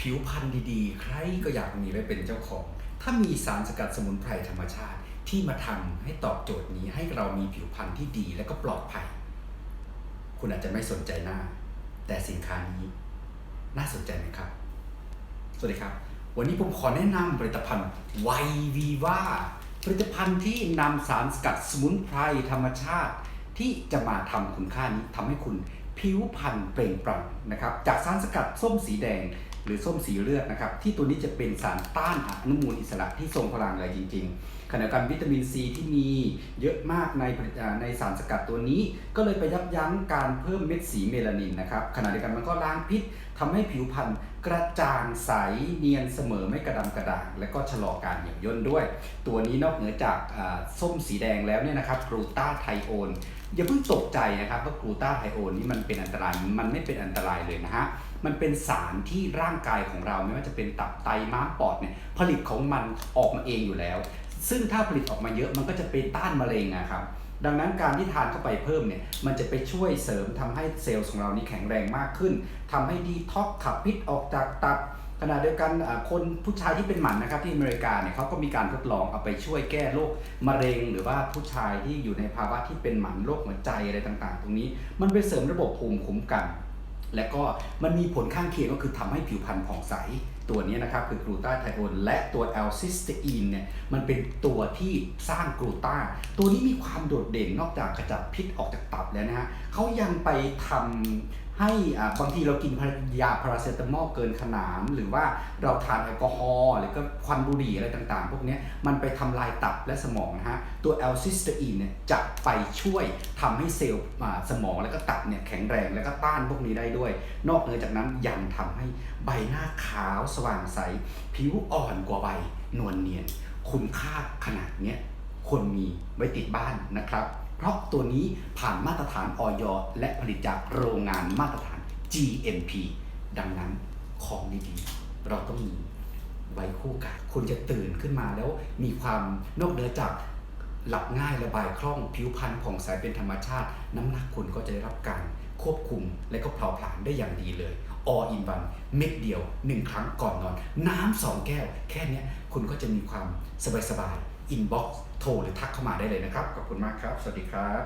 ผิวพรรณดีๆ ใครก็อยากมีไว้เป็นเจ้าของ ถ้ามีสารสกัดสมุนไพรธรรมชาติที่มาทำให้ตอบโจทย์นี้ให้เรามีผิวพรรณที่ดีและก็ปลอดภัย คุณอาจจะไม่สนใจหน้า แต่สินค้านี้น่าสนใจไหมครับ สวัสดีครับ วันนี้ผมขอแนะนำผลิตภัณฑ์ไววีว่าผลิตภัณฑ์ที่นำสารสกัดสมุนไพรธรรมชาติ ที่จะมาทำคุณค่านี้ทำให้คุณผิวพรรณเปล่งปลั่งนะครับ จากสารสกัดส้มสีแดง หรือส้มสีเลือดนะครับที่ตัวนี้จะเป็นสารต้านอนุมูลอิสระที่ทรงพลังเลยจริง ๆ ขณะเดียวกันวิตามินซีที่มีเยอะมากในในสารสกัดตัวนี้ ก็เลยไปยับยั้งการเพิ่มเม็ดสีเมลานินนะครับขณะเดียวกันมันก็ล้างพิษทำให้ผิวพรรณกระจ่างใสเนียนเสมอไม่กระดำกระด่างและก็ชะลอการเหี่ยวย่นด้วย ตัวนี้นอกเหนือจากส้มสีแดงแล้วเนี่ยนะครับกลูตาไทโอน อย่าเพิ่งตกใจนะครับว่ากลูตาไทโอนนี่มันเป็นอันตรายมันไม่เป็นอันตรายเลยนะฮะมันเป็นสารที่ร่างกายของเราไม่ว่าจะเป็นตับไตม้ามปอดเนี่ยผลิตของมันออกมาเองอยู่แล้ว ซึ่งถ้าผลิตออกมาเยอะมันก็จะไปต้านมะเร็งนะครับดังนั้นการที่ทานเข้าไปเพิ่มเนี่ยมันจะไปช่วยเสริมทำให้เซลล์ของเรานี้แข็งแรงมากขึ้นทำให้ดีท็อกขับพิษออกจากตับ ขณะเดียวกันคนผู้ชายที่เป็นหมันนะครับที่อเมริกาเนี่ยเขาก็มีการทดลองเอาไปช่วยแก้โรคมะเร็ง หรือว่าผู้ชายที่อยู่ในภาวะที่เป็นหมันโรคหัวใจอะไรต่างๆ ตรงนี้ มันไปเสริมระบบภูมิคุ้มกัน และก็มันมีผลข้างเคียงก็คือทำให้ผิวพรรณผ่องใส ตัวนี้นะครับคือกลูตาไทโอนและตัวแอลซิสเตอีนเนี่ยมันเป็นตัวที่สร้างกลูตาตัวนี้มีความโดดเด่นนอกจากขจัดพิษออกจากตับแล้วนะฮะเขายังไปทำ ให้อ่าบางทีเรากินยาพาราเซตามอลเกินขนาดหรือว่าเราทานแอลกอฮอล์หรือก็ควันบุหรี่อะไรต่างๆ พวกนี้มันไปทำลายตับและสมองนะฮะตัวแอลซิสเตอีนเนี่ยจะไปช่วยทำให้เซลล์สมองและก็ตับเนี่ยแข็งแรงและก็ต้านพวกนี้ได้ด้วย นอกเหนือจากนั้นยังทำให้ใบหน้าขาวสว่างใส ผิวอ่อนกว่าใบนวลเนียน คุณค่าขนาดเนี้ยควรมีไว้ติดบ้านนะครับ เพราะตัวนี้ผ่านมาตรฐานออยและผลิตจากโรงงานมาตรฐาน GMP ดังนั้นของดีๆเราต้องมีไว้คู่กันคุณจะตื่นขึ้นมาแล้วมีความนอกเหนือจาก หลับง่ายระบายคล่องผิวพรรณผ่องใสเป็นธรรมชาติ น้ำหนักคุณก็จะได้รับการควบคุมและก็เผาผลาญได้อย่างดีเลยออินวันเม็ดเดียว 1 ครั้งก่อนนอน น้ำสองแก้ว แค่นี้คุณก็จะมีความสบายๆ inbox โทรหรือทักเข้ามาได้เลยนะครับ ขอบคุณมากครับ สวัสดีครับ